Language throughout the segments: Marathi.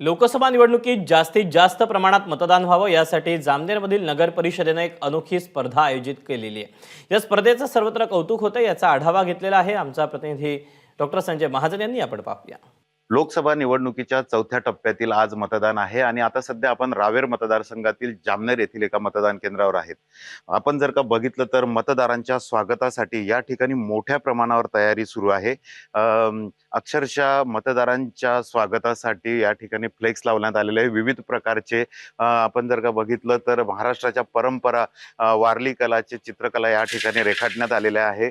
लोकसभा निवडणुकीत जास्तीत जास्त प्रमाणात मतदान व्हावं यासाठी जामनेरमधील नगर परिषदेनं एक अनोखी स्पर्धा आयोजित केलेली आहे. या स्पर्धेचं सर्वत्र कौतुक होतं याचा आढावा घेतलेला आहे आमचा प्रतिनिधी डॉक्टर संजय महाजन यांनी. आपण पाहूया. लोकसभा निवडणुकीच्या चौथ्या टप्प्यातील आज मतदान आहे आणि आता सध्या आपण रावेर मतदारसंघातील जामनेर येथील एका मतदान केंद्रावर आहेत. आपण जर का बघितलं तर मतदारांच्या स्वागतासाठी या ठिकाणी मोठ्या प्रमाणावर तयारी सुरू आहे. अक्षरशः मतदारांच्या स्वागतासाठी या ठिकाणी फ्लेक्स लावण्यात आलेले आहे. विविध प्रकारचे आपण जर का बघितलं तर महाराष्ट्राच्या परंपरा वारली कलाचे चित्रकला या ठिकाणी रेखाटण्यात आलेल्या आहे.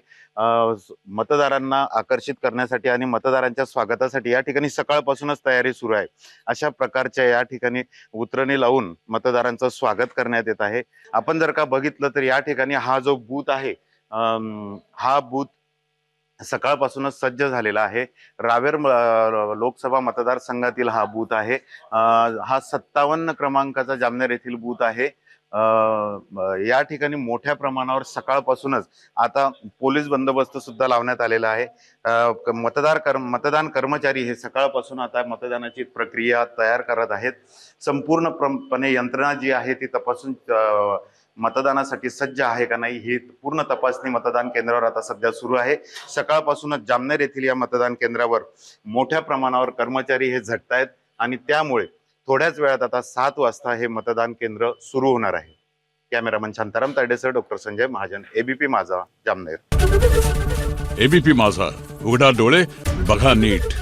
मतदारांना आकर्षित करण्यासाठी आणि मतदारांच्या स्वागतासाठी या ठिकाणी सकाळपासूनच तयारी सुरू आहे. अशा प्रकारच्या या ठिकाणी उतरणी लावून मतदारांचं स्वागत करण्यात येत आहे. आपण जर का बघितलं तर या ठिकाणी हा जो बूथ आहे हा बूथ सकाळपासूनच सज्ज झालेला आहे. रावेर लोकसभा मतदारसंघातील हा बूथ आहे. हा सत्तावन्न क्रमांकाचा जामनेर येथील बूथ आहे. या ठिकाणी मोठ्या प्रमाणावर सकाळपासूनच आता पोलीस बंदोबस्त सुद्धा लावण्यात आलेला आहे. क- मतदार कर्म मतदान कर्मचारी हे सकाळपासून आता मतदानाची प्रक्रिया तयार करत आहेत. संपूर्णपणे यंत्रणा जी आहे ती तपासून मतदानासाठी सज्ज आहे का नाही ही पूर्ण तपासणी मतदान केंद्रावर आता सध्या सुरू आहे. सकाळपासूनच जामनेर येथील या मतदान केंद्रावर मोठ्या प्रमाणावर कर्मचारी हे झटतायत आणि त्यामुळे थोड्याच वेळात आता सात वाजता हे मतदान केंद्र सुरू होणार आहे. Cameraman Shantaram तायडेसह doctor Sanjay Mahajan ABP Majha Jamner. ABP माझा उघडा डोळे बघा नीट.